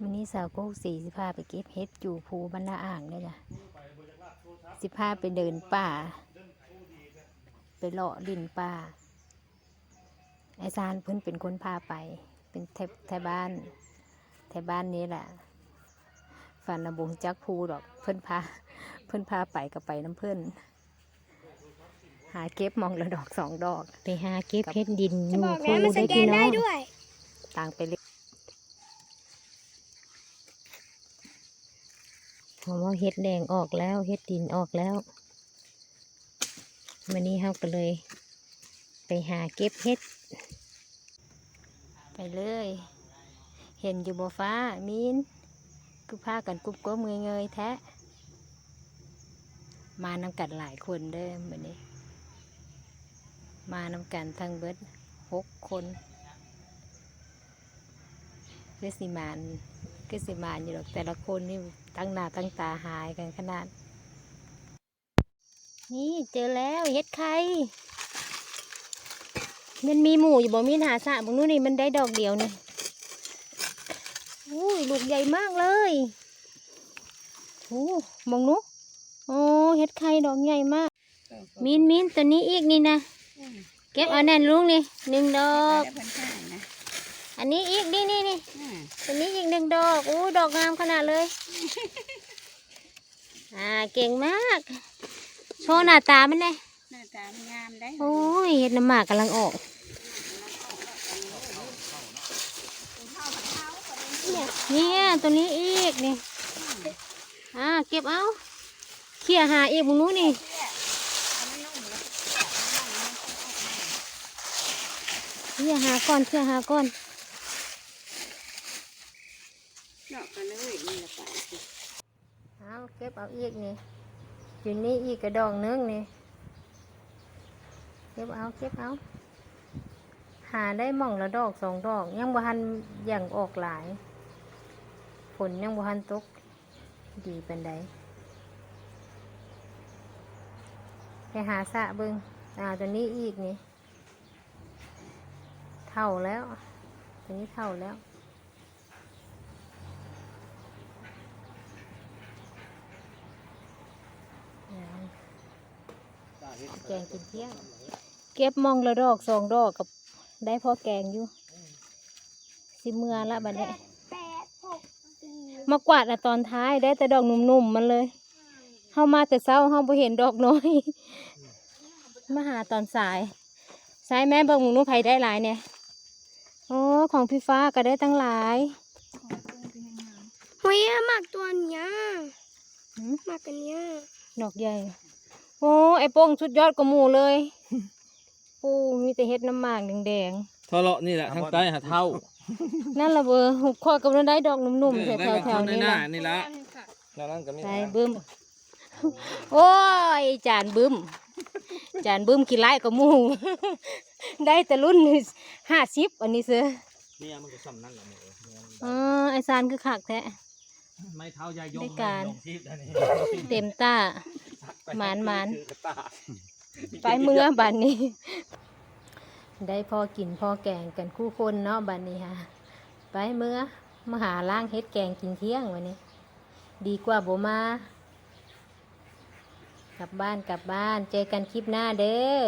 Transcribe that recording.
วันนี้สาวโก้สี่สิพาไปเก็บเห็ดอยู่ภูบรรณาอ่างเลยจ้ะสิพาไปเดินป่า ไปเลาะลินป่า ไอซานเพิ่นเป็นคนพาไป เป็นแทบแทบ้านแทบ้านนี้แหละฝันนบงจักภูดอก เพิ่นพา เพิ่นพาไปกับไปน้ำเพิ่นหาเก็บมองละดอกสองดอก ไปหาเก็บเห็ดดินอจะยู่บอกภูแล้วมันสได้แกพี่นน้ได้องด้วยต่างไป เพราะว่าเห็ดแดงออกแล้วเห็ดดินออกแล้ววันนี้เราก็เลย ไปหาเก็บเห็ด ไปเลย เห็นอยู่บ่ฟ้ามีนคือพากันกุบก้มเงยเงยแท้มานำกันหลายคนเด้อวันนี้ มานำกันทั้งเบิดหกคนคือสิมาน คือสิมาอยู่หรอกแต่ละคนนี่ตั้งหน้าตั้งตาหายกันขนาด นี่เจอแล้วเฮ็ดไข่มันมีหมูอยู่บ่มีหาสะบางนู้นนี่มันได้ดอกเดียวนี่อุ้ยลูกใหญ่มากเลยโอ้มองนู้โอ้เฮ็ดไข่ดอกใหญ่มาก มินมินตัวนี้อีกนี่นะ เก็บเอาแน่นลุงนี่หนึ่งดอก อันนี้อีกนี่นี่นี่อ่าตัวนี้อีกหนึ่งดอกอู้ดอกงามขนาดเลย อ่าเก่งมาก โชว์หน้าตามันเลยหน้าตามันงามได้โอ้ยเห็ดน้ำหมากกำลังออกเนี่ยตัวนี้อีกนี่อ่าเก็บเอาเขี่ยหาอีกมึงนู้นนี่เขี่ยหาก่อนเขี่ยหาก่อน เนาะก็เลยนี่ละไปเอาเก็บเอาอีกนี่อยู่นี่อีกกระดองนึงนี่เก็บเอาเก็บเอา หาได้มองละดอกสองดอก ยังบ่ทันอย่างออกหลายฝนยังบ่ทันตก ดีเป็นไดไปหาสะเบิงอ่าตัวนี้อีกนี่ เท่าแล้ว ตัวนี้เท่าแล้ว แกงกินเที่ยง เก็บมองละดอกสองดอกกับได้พอแกงอยู่สิเมื่อละบัดนี้แปดหกสี่มากวาดอะตอนท้ายได้แต่ดอกหนุ่มๆมันเลยเฮามาแต่เช้าเฮาบ่เห็นดอกน้อย มาหาตอนสาย สายแม่เบิ่งหมูหนูไผได้หลายเนี่ยโอ้ของพี่ฟ้าก็ได้ตั้งหลายเฮ้ยหมักตัวเนี้ยหืมหมักกันเนี้ยดอกใหญ่ โอ้ไอ้โป้งสุดยอดกว่าหมูเลยปูมีแต่เฮ็ดน้ำหมากแดงทะเลาะนี่แหละทางใต้หาเท่าๆนั่นละเบอร์หุบข้อกับได้ดอกหนุ่มๆแถวๆแถวๆนี้หละน้านี่ละแล้วนั่นก็มีใส่บึ้ม โอ้ย จานบึ้ม จานบึ้มกี่ไล่กับหมูได้แต่รุ่นห้าสิบอันนี้เสือเนี่ยมันก็ซ้ำนั่นแหละหมดเลยอ๋อไอซานคือขักแท้ไม่เท้ายายยงได้การลงทิพย์อันนี้เต็มตา หมานหมานคือกระตาไปเมื่อบันนี้ ได้พอกินพอแกงกันคู่คนเนาะบันนี้ค่ะไปเมื่อมาหาล่างเฮ็ดแกงกินเที่ยงวันนี้ ดีกว่าโบมากลับบ้านกลับบ้านเจอกันคลิปหน้าเด้อ